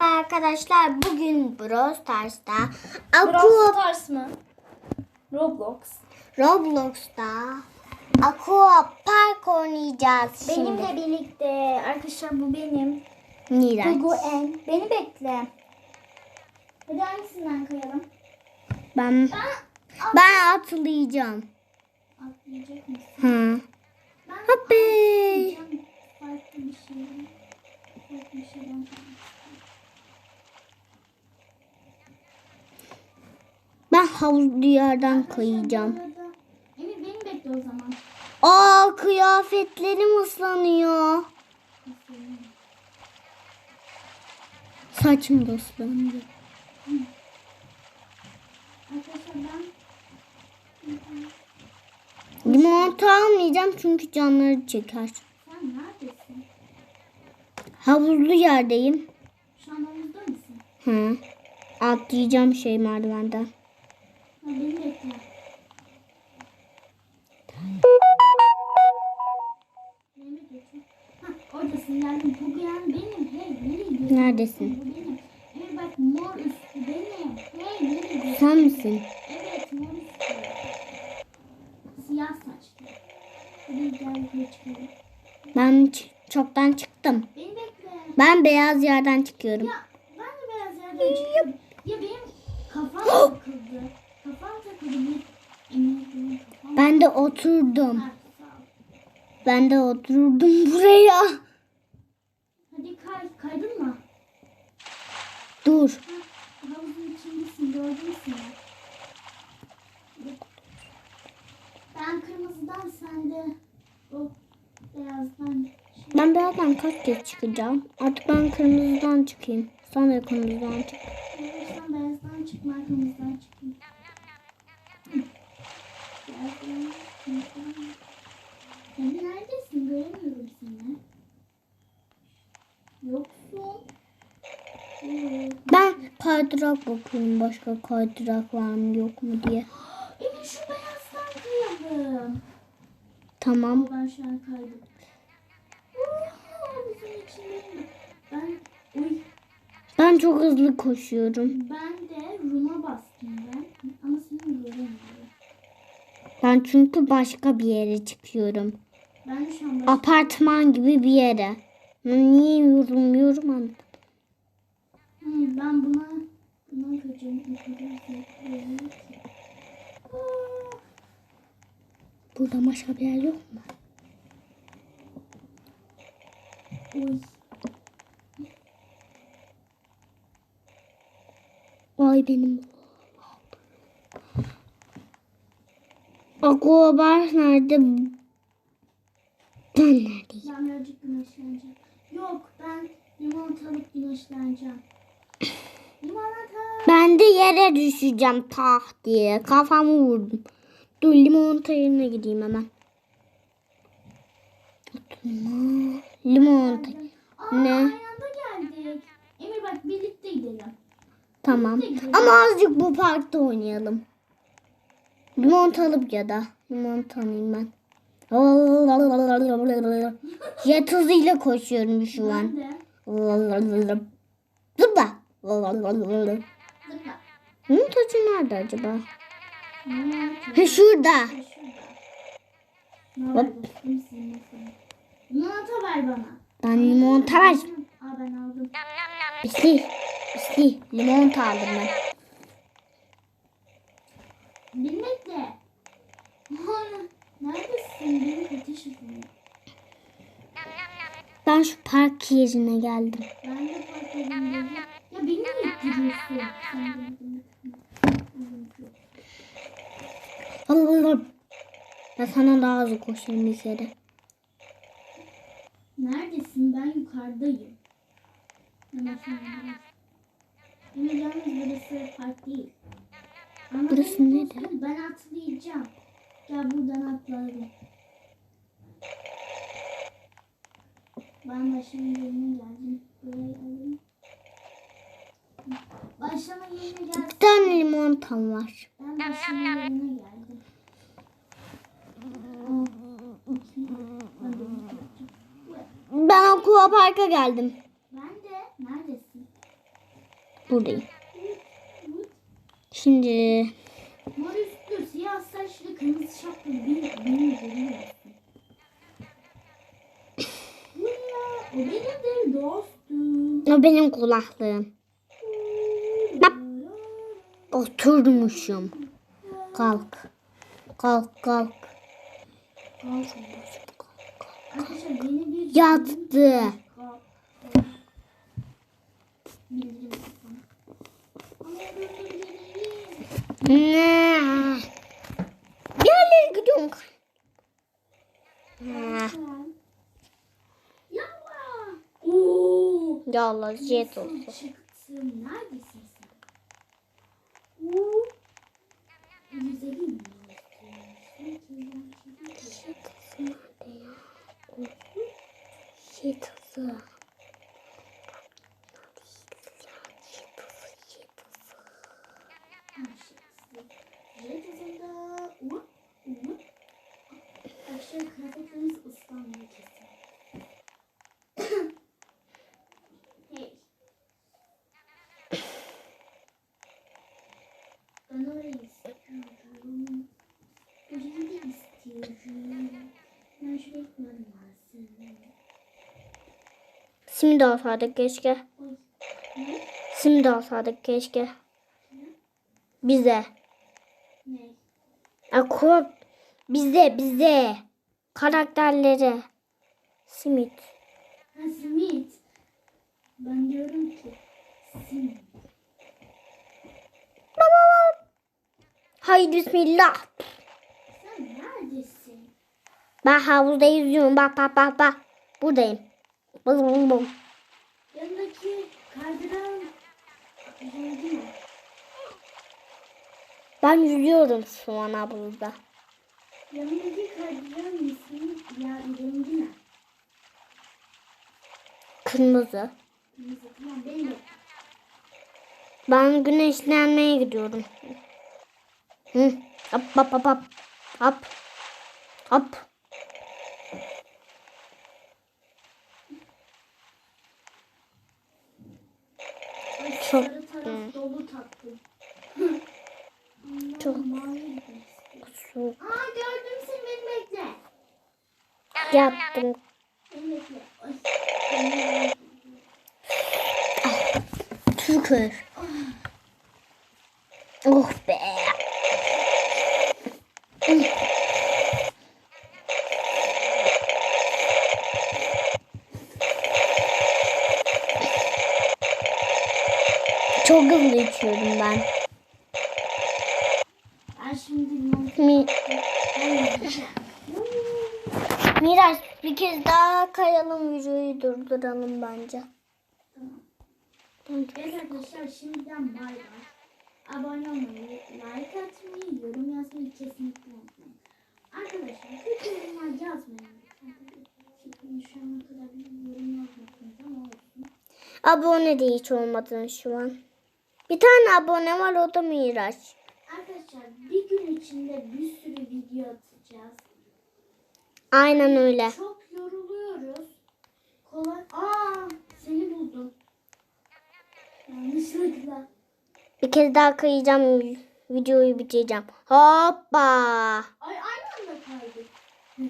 Arkadaşlar bugün Brawl Stars'ta Brawl Aqua Stars mı? Roblox. Roblox'ta Aqua Park oynayacağız Benimle şimdi. birlikte arkadaşlar bu benim. Miraç. Gugu en. Beni bekle. Hadi hangisinden kayalım? Ben ben atlayacağım. Atlayacak mısın? Hı. Ben atlayacağım. Farklı bir şey. Farklı bir şeyden havuzlu yerden kayacağım. Emir beni bekle o zaman. Aa kıyafetlerim ıslanıyor. Saçım da ben Limonata almayacağım çünkü canları çeker. sen neredesin? Havuzlu yerdeyim. Şu an havuzda mısın? Hı. Atlayacağım şey merdivenden. Gidiyorsun? Sen misin? Evet mor. Siyah saçlı. Ben çoktan çıktım. Beni bekle. Ben beyaz yerden çıkıyorum. Ya ben de beyaz yerden çıktım. Ya benim kafam takıldı. Kafam takıldı. Ben de oturdum. Ben de oturdum buraya. Hadi kay. Kaydın mı? Dur. Ha, havuzun içindesin. Gördün seni. Ben kırmızıdan sen de o beyazdan. Ben birazdan kaç kez çıkacağım? Artık ben kırmızıdan çıkayım. Sen de kırmızıdan çık. Sen beyazdan çıkma kırmızıdan çıkayım. Sen neredesin? Göremiyorum seni. Yoksun. Ben kaydırak bakıyorum. Başka kaydırak var mı yok mu diye. Emin şu beyazdan kayalım. Tamam. Ben şu an kaydım. Ben, uy, Ben çok hızlı koşuyorum. ben de Rum'a bastım ben. Ama seni göremiyorum. Ben çünkü başka bir yere çıkıyorum. Ben şu an başka... Apartman gibi bir yere. Niye yorulmuyorum anlamadım. Ben buna... Buna ki. Aa, Burada başka bir yer yok mu? Uy. Vay benim. Aquabar nerede? Ben neredeyim? Ben birazcık güneşleneceğim. Yok ben limonatalık güneşleneceğim. Ben de yere düşeceğim tah diye. Kafamı vurdum. Dur limonata yerine gideyim hemen. Limonata. Ne? Emir bak birlikte gidelim. Tamam. Ama azıcık bu parkta oynayalım. Limonata alıp ya da. Limonata alayım ben. Jet hızıyla koşuyorum şu an. Zıpla. Zıpla. Limonatacı nerede acaba? Ha şurada. Mesela? Limonata ver bana. Ben limonata ver. Aa ben aldım. Bisli. Bisli. Limonata aldım ben. Bilmekle. Neredesin? Ateş ediyor. Ben şu park yerine geldim. Ben de fark edemiyorum. Ya beni niye ittiriyorsun? Sen beni Ben sana daha hızlı koşuyorum bir kere. Neredesin? Ben yukarıdayım. Yine yalnız burası park değil. Ama Burası nerede? Ben atlayacağım. Gel buradan atlayalım. Ben başlama yerine geldim. Burayı alayım. Başlama yerine geldim. Bir limonatam var. Ben geldim. Ben aqua parka geldim. Ben de neredesin? Buradayım. Şimdi Mor üstlü, siyah saçlı, kırmızı şapkalı bir beni görüyorsun. Bu ne ya? O benimdir dostum. o benim kulaklığım. Oturmuşum. Kalk. Kalk kalk. Yattı. Ne? Yerlere gidiyorum. Ya Allah jet olsun. Neredesin sen? Oo. Güzelim mi? Uğur. Arkadaşlar kıyafetlerimiz ıslanmıyor hey. Ben orayı istiyorum. Orayı istiyorum. Simit alsaydık keşke. Simit alsaydık keşke. Bize. Ne? Akor. Bize bize. Karakterleri. Simit. Ha simit. Ben diyorum ki simit. Haydi bismillah. Sen neredesin? Ben havuzda yüzüyorum. Bak bak bak bak. Buradayım. Bum bum bum. Yanındaki kaydıran gördün mü? Ben yüzüyorum şu an. Yanındaki kaydıran ismi ya rengi ne? Kırmızı. Kırmızı tamam benim de. Ben güneşlenmeye gidiyorum. Hı. Hop hop hop hop. Hop. Hop. Ay, Çok- sarı taraf dolu tatlım. Çok-. Su Aa gördüm seni beni bekle. yaptım. Beni bekle. Ay, Şükür. Oh be. Çok hızlı içiyorum ben. Ben şimdi Mi. Miraç bir kez daha kayalım videoyu durduralım bence. Evet arkadaşlar şimdiden bay bay. Abone olmayı, like atmayı, yorum yazmayı kesinlikle unutmayın. Arkadaşlar kötü yorumlar yazmayın. Çünkü şu ana kadar bir yorum yazmadınız ama olsun. Abone de hiç olmadın şu an. Bir tane abone var o da Miraç. Arkadaşlar bir gün içinde bir sürü video atacağız. Aynen öyle. Çok yoruluyoruz. Kolay. Aa seni buldum. Yanlışlıkla. Bir kez daha kayacağım videoyu bitireceğim. Hoppa. Ay aynı anda kaydık. Ben